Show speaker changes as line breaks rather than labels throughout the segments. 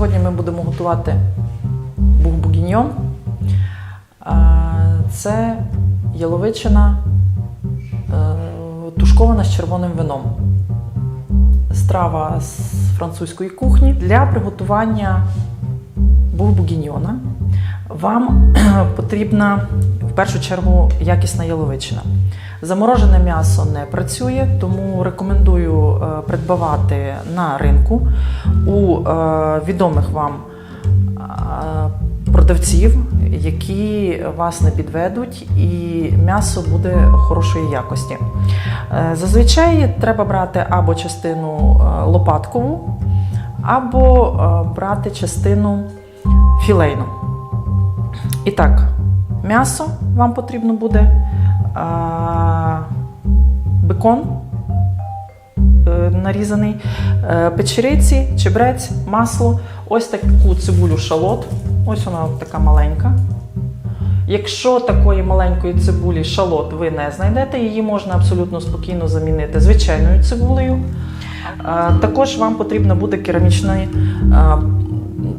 Сьогодні ми будемо готувати бух-бугіньйон. Це яловичина е, тушкована з червоним вином. Страва з французької кухні. Для приготування бух-бугіньйона вам потрібна в першу чергу якісна яловичина. Заморожене м'ясо не працює, тому рекомендую е, придбавати на ринку у е, відомих вам е, продавців, які вас не підведуть, і м'ясо буде хорошої якості. Зазвичай треба брати або частину лопаткову, або брати частину філейну. І так, м'ясо вам потрібно буде, бекон е, нарізаний, е, печериці, чебрець, масло, ось таку цибулю шалот. Ось вона така маленька. Якщо такої маленької цибулі шалот ви не знайдете, її можна абсолютно спокійно замінити звичайною цибулею. Також вам потрібна буде керамічна,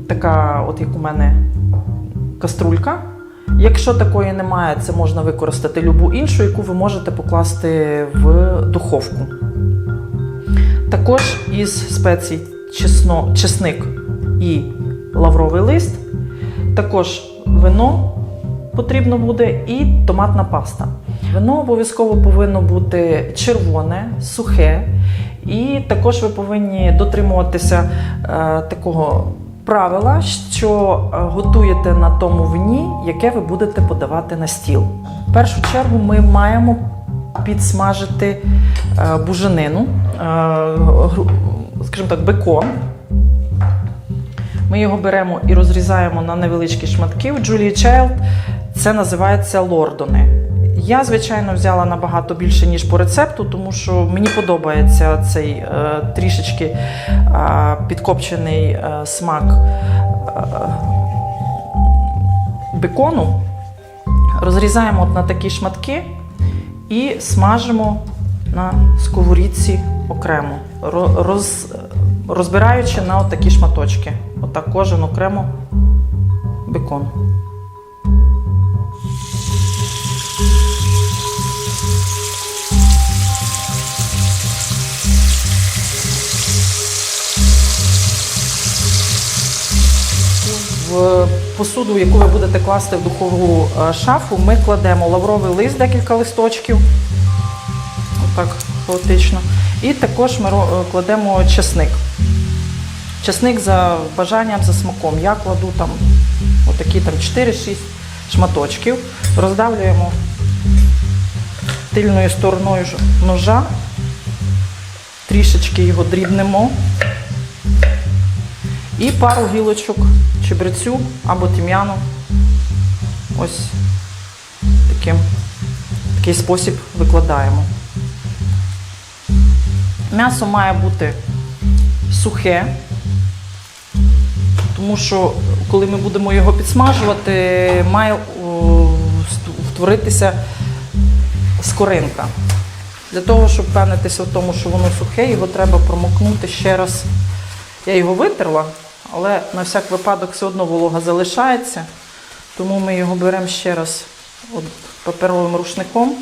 така, от як у мене, каструлька. Якщо такої немає, це можна використати любу іншу, яку ви можете покласти в духовку. Також із спецій чесно, чесник і лавровий лист, також вино потрібно буде і томатна паста. Вино обов'язково повинно бути червоне, сухе, і також ви повинні дотримуватися е, такого правила, що е, готуєте на тому вині, яке ви будете подавати на стіл. В першу чергу ми маємо підсмажити е, буженину, е, скажімо так, бекон. Ми його беремо і розрізаємо на невеличкі шматки. У Julia Child це називається лордони. Я, звичайно, взяла набагато більше, ніж по рецепту, тому що мені подобається цей е, трішечки е, підкопчений е, смак е, бекону. Розрізаємо от на такі шматки і смажимо на сковорідці окремо, роз, розбираючи на от такі шматочки. Отак кожен окремо бекон. В посуду, яку ви будете класти в духову е, шафу, ми кладемо лавровий лист, декілька листочків. Отак хаотично. І також ми е, кладемо чесник. Чесник за бажанням, за смаком. Я кладу там отакі там 4-6 шматочків. Роздавлюємо тильною стороною ножа, трішечки його дрібнемо. І пару гілочок чебрецю або тим'яну. Ось таким, такий спосіб викладаємо. М'ясо має бути сухе, тому що коли ми будемо його підсмажувати, має о, втворитися скоринка. Для того, щоб впевнитися в тому, що воно сухе, його треба промокнути ще раз. Я його витерла, але на всяк випадок все одно волога залишається. Тому ми його беремо ще раз паперовим рушником.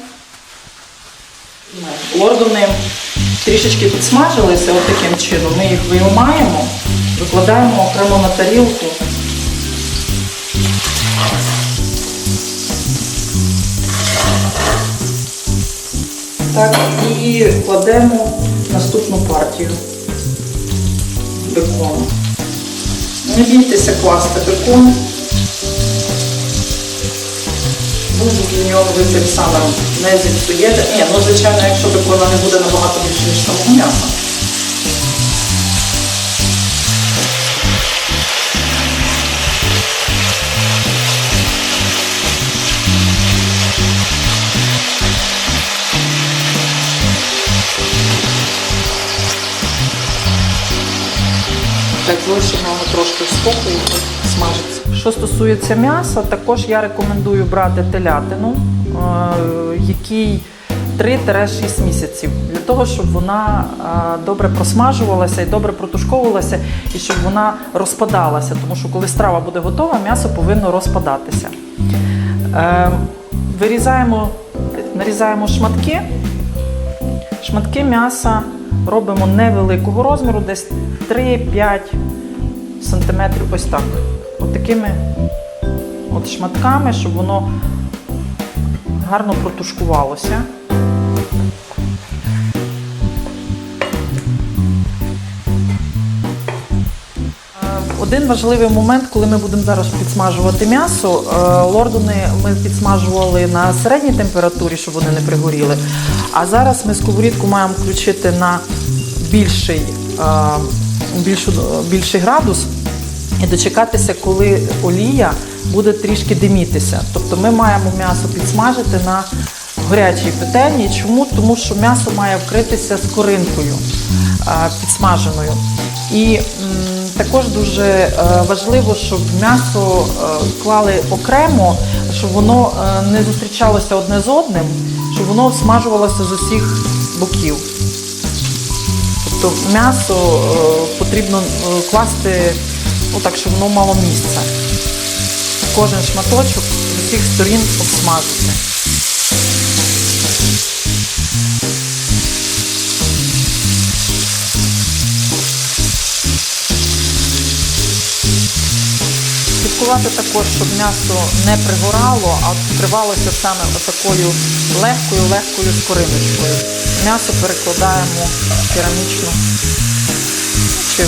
Лордони трішечки підсмажилися от таким чином. Ми їх виймаємо, викладаємо окремо на тарілку. Так, і кладемо наступну партію бекону. Не бійтеся класти бекон. нього ви тим самим не зіпсуєте. Ні, ну звичайно, якщо бекона не буде набагато більше, ніж самого м'яса. Так, залишимо його трошки спокою, хай смажиться. Що стосується м'яса, також я рекомендую брати телятину, е, який 3-6 місяців для того, щоб вона добре просмажувалася і добре протушковувалася, і щоб вона розпадалася. Тому що коли страва буде готова, м'ясо повинно розпадатися. Е, вирізаємо, нарізаємо шматки. Шматки м'яса робимо невеликого розміру, десь 3-5 см ось так. От такими от шматками, щоб воно гарно протушкувалося. Один важливий момент, коли ми будемо зараз підсмажувати м'ясо. е, Лордони ми підсмажували на середній температурі, щоб вони не пригоріли. А зараз ми сковорідку маємо включити на більший, е, більшу, більший градус і дочекатися, коли олія буде трішки димітися. Тобто ми маємо м'ясо підсмажити на гарячій петельні. Чому? Тому що м'ясо має вкритися скоринкою е, підсмаженою. І також дуже е, важливо, щоб м'ясо е, клали окремо, щоб воно е, не зустрічалося одне з одним, щоб воно смажувалося з усіх боків. Тобто м'ясо потрібно класти ну, так, щоб воно мало місця. Кожен шматочок з усіх сторін обсмажити. Слідкувати також, щоб м'ясо не пригорало, а вкривалося саме отакою легкою, легкою скориночкою. М'ясо перекладаємо в керамічну чи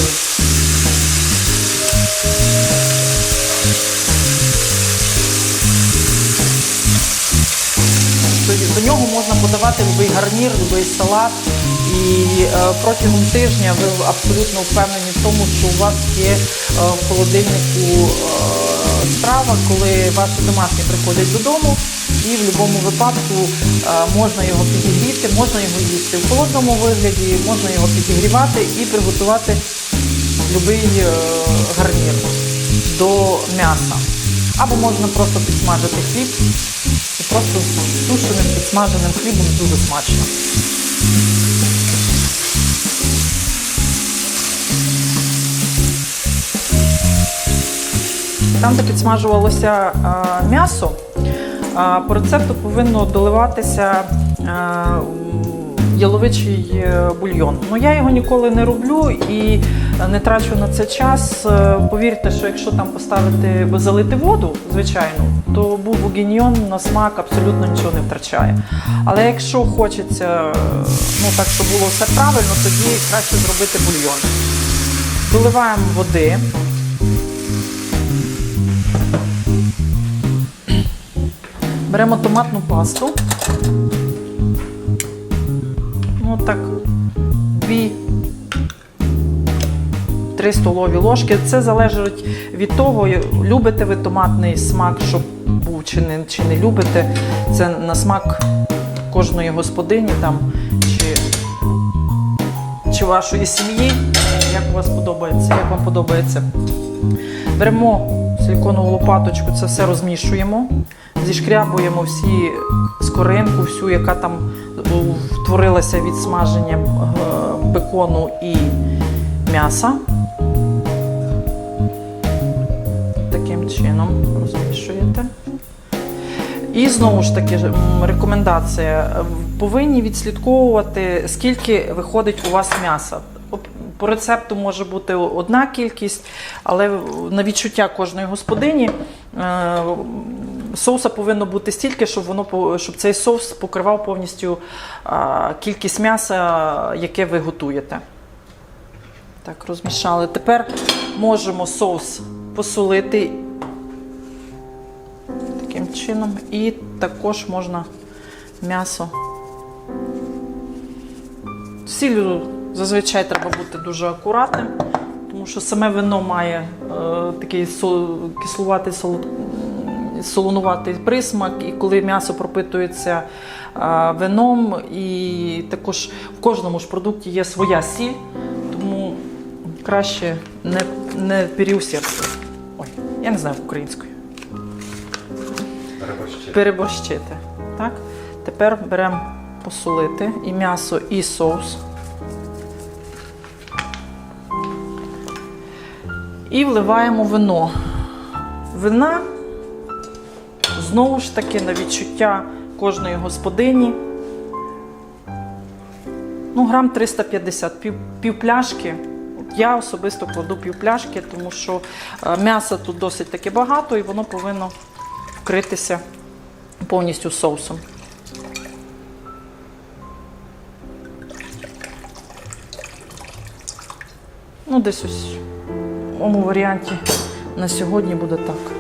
до, нього можна подавати будь-який гарнір, будь-який салат. І е, протягом тижня ви абсолютно впевнені в тому, що у вас є е, в холодильнику е, страва, коли ваші домашні приходять додому, і в будь-якому випадку е, можна його підігріти, можна його їсти в холодному вигляді, можна його підігрівати і приготувати будь-який е, гарнір до м'яса. Або можна просто підсмажити хліб і просто з сушеним підсмаженим хлібом дуже смачно. Там, де підсмажувалося а, м'ясо, а, по рецепту повинно доливатися а, яловичий е, бульйон. Ну я його ніколи не роблю і не трачу на це час. Е, Повірте, що якщо там поставити залити воду, звичайно, то бульбугіньйон на смак абсолютно нічого не втрачає. Але якщо хочеться, е, ну так щоб було все правильно, тоді краще зробити бульйон. Доливаємо води. Беремо томатну пасту. Ну так, дві. Три столові ложки. Це залежить від того, любите ви томатний смак, щоб був чи не, чи не любите. Це на смак кожної господині там, чи, чи вашої сім'ї. Як у вас подобається, як вам подобається. Беремо силіконову лопаточку, це все розмішуємо, зішкрябуємо всі скоринку, всю, яка там утворилася від смаження е, бекону і м'яса. Таким чином розмішуєте. І знову ж таки рекомендація. Повинні відслідковувати, скільки виходить у вас м'яса. По рецепту може бути одна кількість, але на відчуття кожної господині е, соуса повинно бути стільки, щоб воно щоб цей соус покривав повністю кількість м'яса, яке ви готуєте. Так, розмішали. Тепер можемо соус посолити таким чином. І також можна м'ясо. Сіллю зазвичай треба бути дуже акуратним, тому що саме вино має е, такий кислуватий солод, солонуватий присмак, і коли м'ясо пропитується е, вином, і також в кожному ж продукті є своя сіль, тому краще не, не переусердствувати. Ой, я не знаю українською
Переборщити.
переборщити. Так? Тепер беремо посолити і м'ясо, і соус. І вливаємо вино. Вина знову ж таки на відчуття кожної господині. Ну, грам 350, пів, пів пляшки. Я особисто кладу пів пляшки, тому що е, м'яса тут досить таки багато і воно повинно вкритися повністю соусом. Ну, десь ось в моєму варіанті на сьогодні буде так.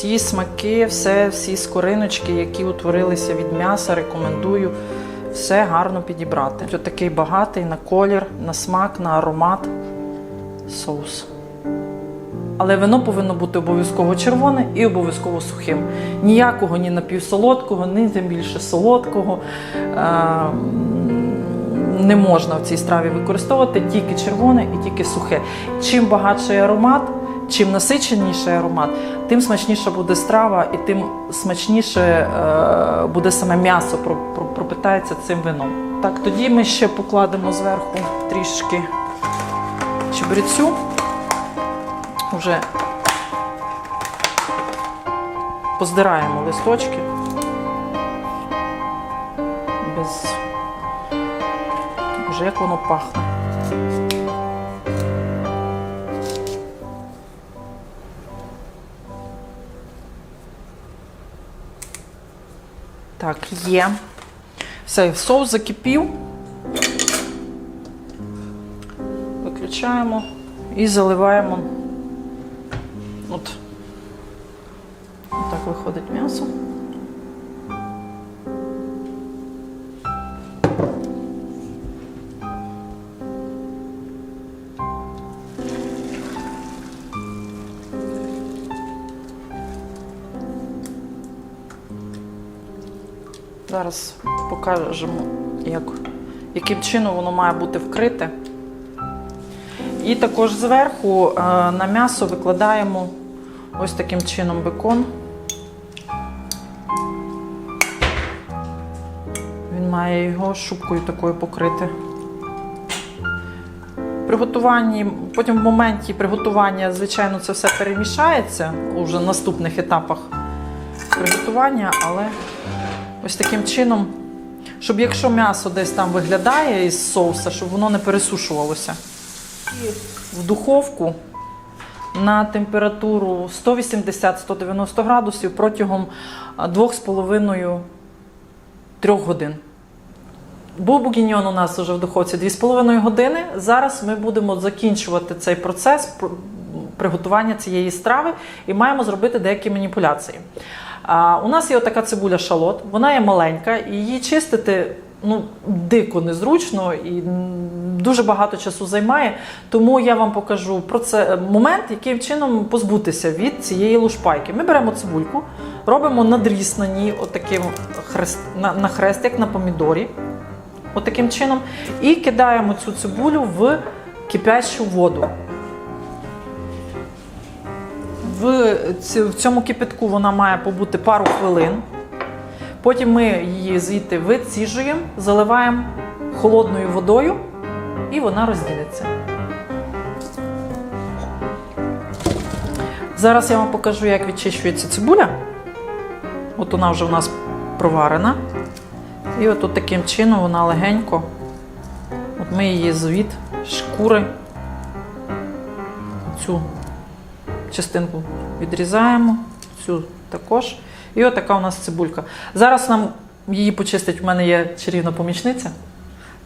Всі смаки, все, всі скориночки, які утворилися від м'яса, рекомендую все гарно підібрати. Ось такий багатий на колір, на смак, на аромат соус. Але вино повинно бути обов'язково червоне і обов'язково сухим. Ніякого ні напівсолодкого, ні тим більше солодкого. Е, не можна в цій страві використовувати тільки червоне і тільки сухе. Чим багатший аромат, чим насиченіший аромат, тим смачніша буде страва і тим смачніше е, буде саме м'ясо про- про- пропитається цим вином. Так, тоді ми ще покладемо зверху трішки чебрецю. Вже поздираємо листочки без Боже, як воно пахне. Так, є. Все, соус закипів. Виключаємо і заливаємо. От. Так виходить м'ясо. Зараз покажемо, як, яким чином воно має бути вкрите. І також зверху е, на м'ясо викладаємо ось таким чином бекон. Він має його шубкою такою покрити. Приготуванні, потім в моменті приготування, звичайно, це все перемішається уже в наступних етапах приготування, але ось таким чином, щоб якщо м'ясо десь там виглядає із соуса, щоб воно не пересушувалося. І в духовку на температуру 180-190 градусів протягом 2,5-3 годин. Був бугіньон у нас вже в духовці 2,5 години. Зараз ми будемо закінчувати цей процес приготування цієї страви і маємо зробити деякі маніпуляції. У нас є така цибуля шалот, вона є маленька, і її чистити ну, дико незручно і дуже багато часу займає. Тому я вам покажу про це момент, яким чином позбутися від цієї лушпайки. Ми беремо цибульку, робимо надріз на ній, отаким хрест, на, на хрест, як на помідорі. Отаким чином. І кидаємо цю цибулю в кипящу воду. В цьому кипятку вона має побути пару хвилин. Потім ми її звідти виціжуємо, заливаємо холодною водою, і вона розділиться. Зараз я вам покажу, як відчищується цибуля. От вона вже у нас проварена. І от, от таким чином вона легенько. От ми її звід шкури. Цю частинку відрізаємо, цю також. І от така у нас цибулька. Зараз нам її почистить. У мене є чарівна помічниця.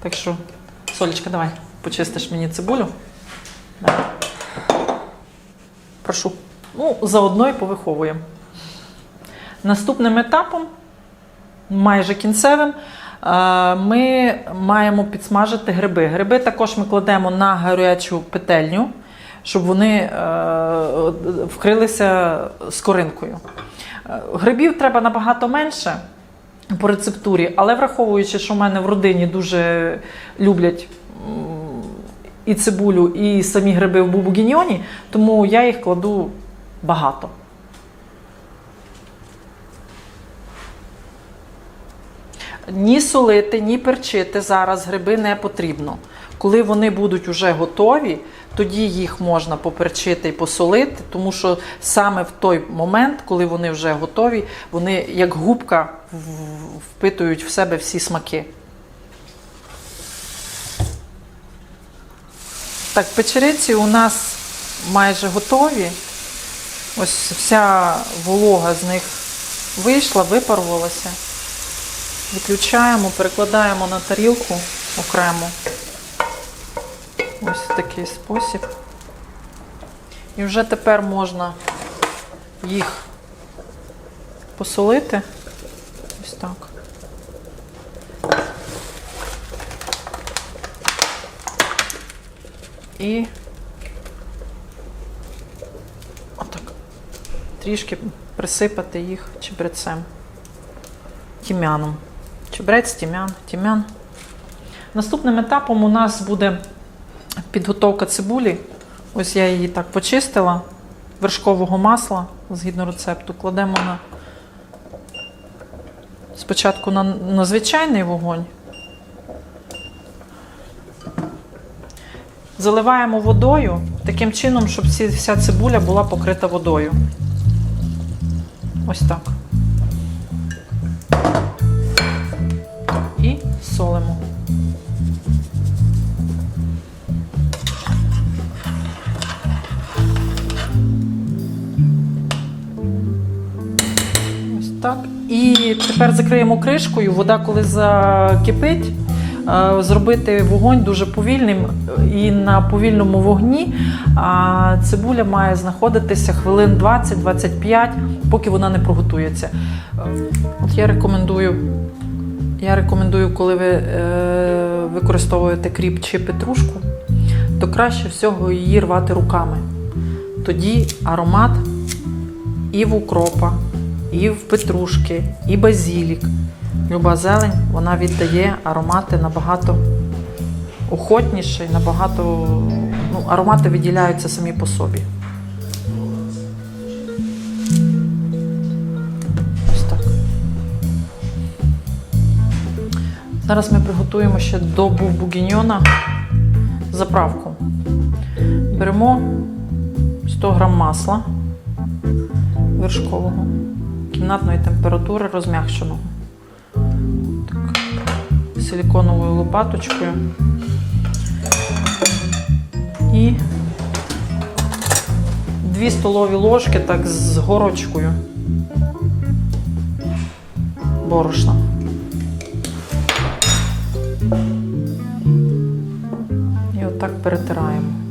Так що, Солічка, давай, почистиш мені цибулю. Давай. Прошу. Ну, заодно і повиховуємо. Наступним етапом, майже кінцевим, е, ми маємо підсмажити гриби. Гриби також ми кладемо на гарячу петельню, щоб вони е, вкрилися скоринкою. Е, Грибів треба набагато менше по рецептурі, але враховуючи, що в мене в родині дуже люблять і цибулю, і самі гриби в бубугіньйоні, тому я їх кладу багато. ні солити, ні перчити зараз гриби не потрібно. Коли вони будуть вже готові, тоді їх можна поперчити і посолити, тому що саме в той момент, коли вони вже готові, вони як губка впитують в себе всі смаки. Так, печериці у нас майже готові. Ось вся волога з них вийшла, випарувалася. Виключаємо, перекладаємо на тарілку окремо. Ось в такий спосіб. І вже тепер можна їх посолити. Ось так. І отак трішки присипати їх чебрецем. Тім'яном. Чебрець, тім'ян, тім'ян. Наступним етапом у нас буде підготовка цибулі. Ось я її так почистила. Вершкового масла згідно рецепту. Кладемо на спочатку на, на звичайний вогонь. Заливаємо водою таким чином, щоб вся цибуля була покрита водою. Ось так. І солимо. Так. І тепер закриємо кришкою. Вода, коли закипить, е, зробити вогонь дуже повільним е, і на повільному вогні. А цибуля має знаходитися хвилин 20-25, поки вона не проготується. Е, От я рекомендую. Я рекомендую, коли ви використовуєте кріп чи петрушку, то краще всього її рвати руками. Тоді аромат і в укропа, і в петрушки, і базілік. Люба зелень вона віддає аромати набагато охотніше, набагато ну, аромати виділяються самі по собі. Ось так. Зараз ми приготуємо ще до бульбугіньйона заправку. Беремо 100 г масла вершкового кімнатної температури розм'якшеного. Силіконовою лопаточкою. І 2 столові ложки так з горочкою борошна. І отак перетираємо.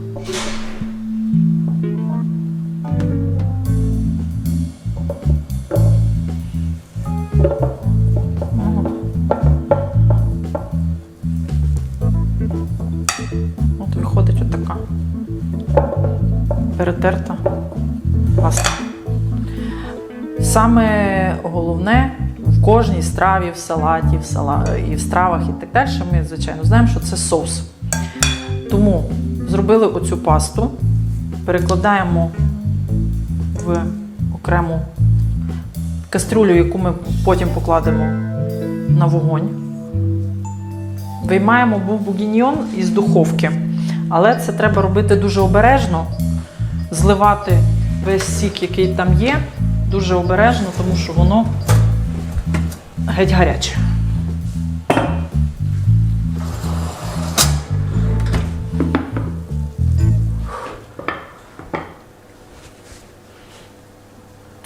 Саме головне в кожній страві, в салаті, в сала... і в стравах і так далі, ми, звичайно, знаємо, що це соус. Тому зробили оцю пасту, перекладаємо в окрему кастрюлю, яку ми потім покладемо на вогонь. Виймаємо був-бугіньйон із духовки. Але це треба робити дуже обережно, зливати весь сік, який там є, дуже обережно, тому що воно геть гаряче.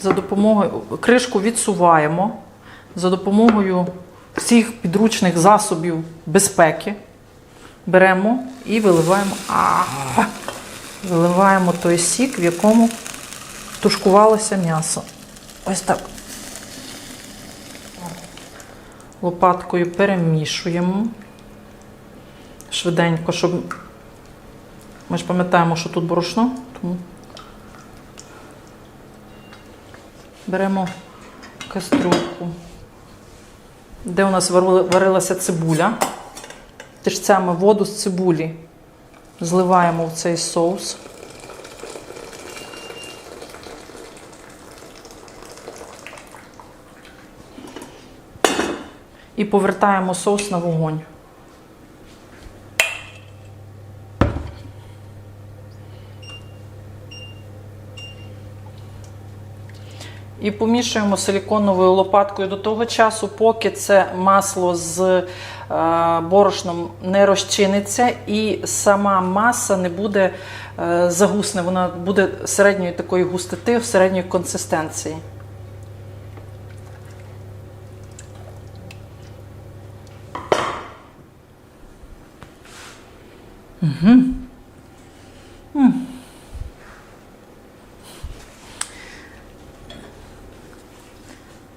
За допомогою кришку відсуваємо за допомогою всіх підручних засобів безпеки. Беремо і виливаємо, а, виливаємо той сік, в якому тушкувалося м'ясо. Ось так. Лопаткою перемішуємо швиденько, щоб ми ж пам'ятаємо, що тут борошно, тому беремо кастрюльку, де у нас варилася цибуля. Саме воду з цибулі зливаємо в цей соус. І повертаємо соус на вогонь. І помішуємо силіконовою лопаткою до того часу, поки це масло з е, борошном не розчиниться, і сама маса не буде е, загусне, вона буде середньої такої густоти, середньої консистенції.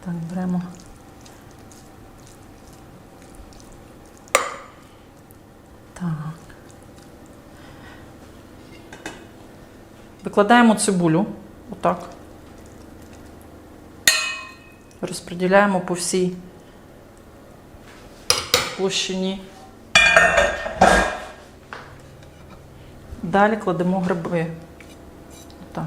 Так, беремо. Так. Викладаємо цибулю. Отак. Розподіляємо по всій площині. Далі кладемо гриби. Отак.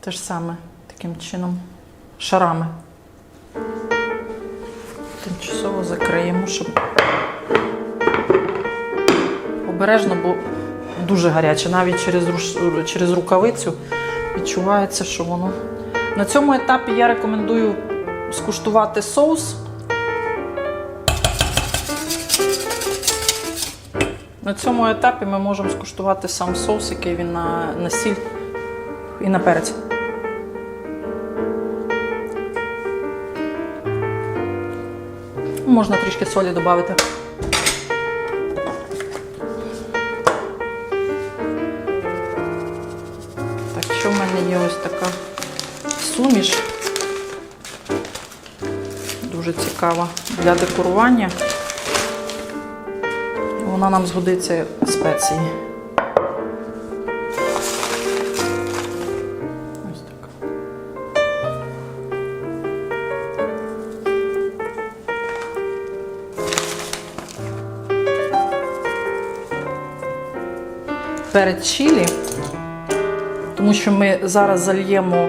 Те ж саме таким чином шарами. Тимчасово закриємо, щоб обережно, бо дуже гаряче. Навіть через, через рукавицю відчувається, що воно. На цьому етапі я рекомендую скуштувати соус. На цьому етапі ми можемо скуштувати сам соус, який він на, на сіль і на перець. Можна трішки солі додати. Є ось така суміш. Дуже цікава для декорування. Вона нам згодиться спеції. Ось так. Перед чилі, тому що ми зараз зальємо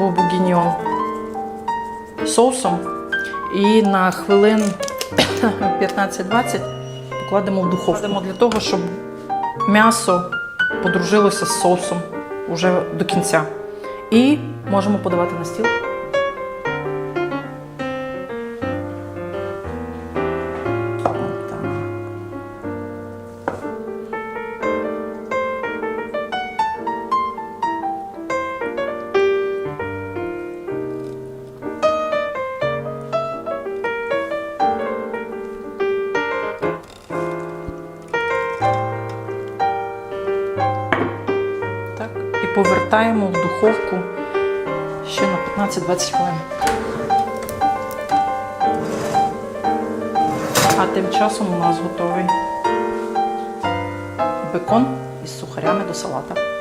бобугіньон соусом і на хвилин 15-20 покладемо в духовку. Кладемо для того, щоб м'ясо подружилося з соусом уже до кінця. І можемо подавати на стіл. Повертаємо в духовку ще на 15-20 хвилин. А тим часом у нас готовий бекон із сухарями до салата.